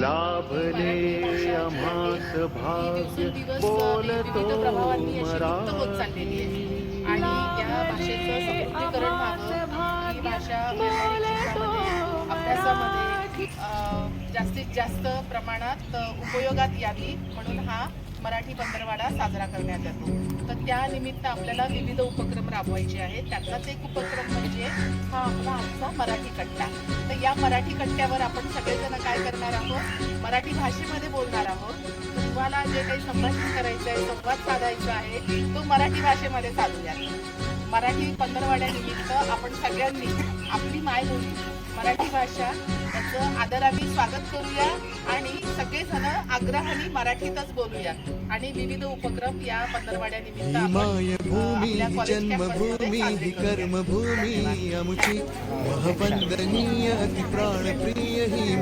लाभले आम्हास भाग्य बोलतो आहे. आणि या भाषेचं समुद्रीकरण व्हावं ही भाषा अभ्यासामध्ये जास्तीत जास्त प्रमाणात उपयोगात यावी म्हणून हा मराठी पंधरवाडा साजरा करण्यात येतो. तर त्या निमित्त आपल्याला विविध उपक्रम राबवायचे आहेत. त्यातलाच एक उपक्रम म्हणजे हा आपला आमचा मराठी कट्टा. तर या मराठी कट्ट्यावर आपण सगळेजण काय करणार आहोत? मराठी भाषेमध्ये बोलणार आहोत. तुम्हाला जे काही संभाषण करायचं आहे संवाद साधायचा आहे तो मराठी भाषेमध्ये साधूया मराठी पंधरवाड्यानिमित्त आपण सगळ्यांनी आपली मायबोली मराठी भाषा त्याचं आदराने स्वागत करूया आणि सगळेजण आग्रहाने मराठीतच बोलूया आणि विविध उपक्रम या पंधरवाड्यानिमित्त माय जन्मभूमी ही. कर्मभूमी अति प्राणप्रिय ही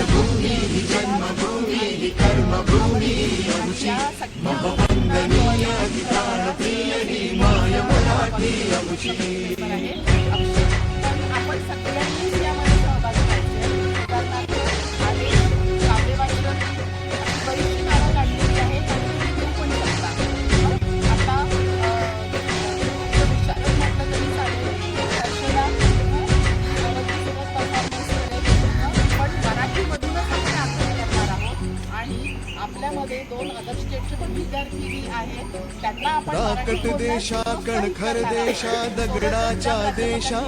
गणपती राष्ट्रभूमी ही जन्मभूमी ही कर्मभूमी अमुची महवंदनीय अति प्राणप्रिय ही माय मराठी अमुची अदर स्टेटचे पण विद्यार्थी आहेत त्यांना आपण मराठी राकट देशा कणखर. देशा दगडाच्या देशा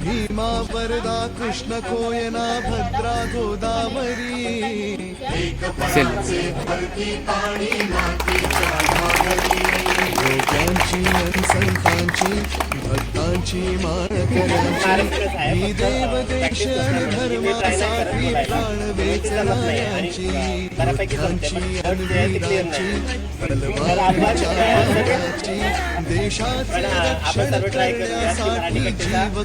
भीमा वरदा कृष्ण कोयना भद्रा गोदावरी. आणि संतांची भक्तांची माळकऱ्यांची ही देव देश धर्मासाठी प्राण वेचणाऱ्यांची. भक्तांची आणि वीरांची देशाचे रक्षण करण्यासाठी जीव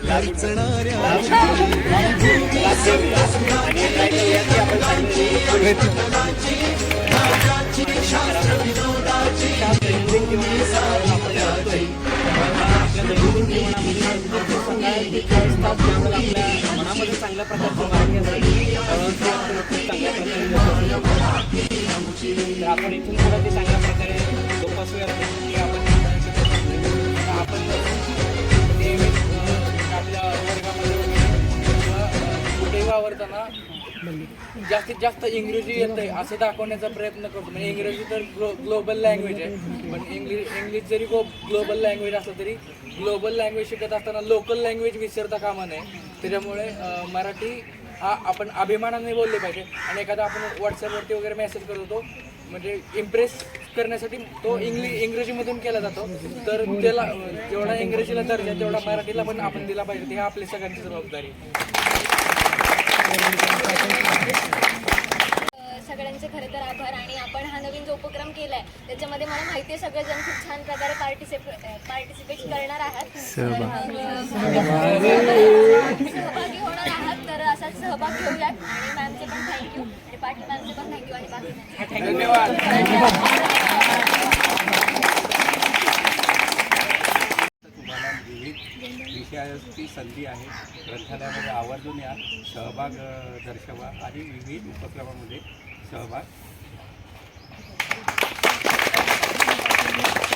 मनामध्ये चांगल्या प्रकारचं जास्तीत जास्त इंग्रजी येत आहे असं दाखवण्याचा प्रयत्न करतो. म्हणजे इंग्रजी तर ग्लो ग्लोबल लँग्वेज आहे पण इंग्लिश इंग्लिश जरी ग्लोबल लँग्वेज असलं तरी ग्लोबल लँग्वेज शिकत असताना लोकल लँग्वेज विसरता कामा नये. त्याच्यामुळे मराठी हा आपण अभिमानाने बोलले पाहिजे. आणि एखादा आपण व्हॉट्सअपवरती वगैरे मेसेज करत होतो म्हणजे इम्प्रेस करण्यासाठी तो इंग्लिश इंग्रजीमधून केला जातो. तर त्याला जेवढा इंग्रजीला दर्जा तेवढा मराठीला पण आपण दिला पाहिजे. हे आपली सगळ्यांची जबाबदारी आहे. सगळ्यांचे खरे तर आभार आणि आपण हा नवीन जो त्याच्यामध्ये मला माहिती आहे सगळेजण खूप छान प्रकारे पार्टिसिपेट पार्टिसिपेट करणार आहात. सहभागी. होणार आहात. तर असाच सहभाग घेऊयात. आणि मॅमचे पण थँक्यू आणि पाटील मॅमचे पण थँक्यू आणि बाकी धन्यवाद. तुम्हाला विविध विषयाची संधी आहे. ग्रंथालयामध्ये आवर्जून या. सहभाग दर्शवा. आणि विविध उपक्रमामध्ये सहभाग Thank you.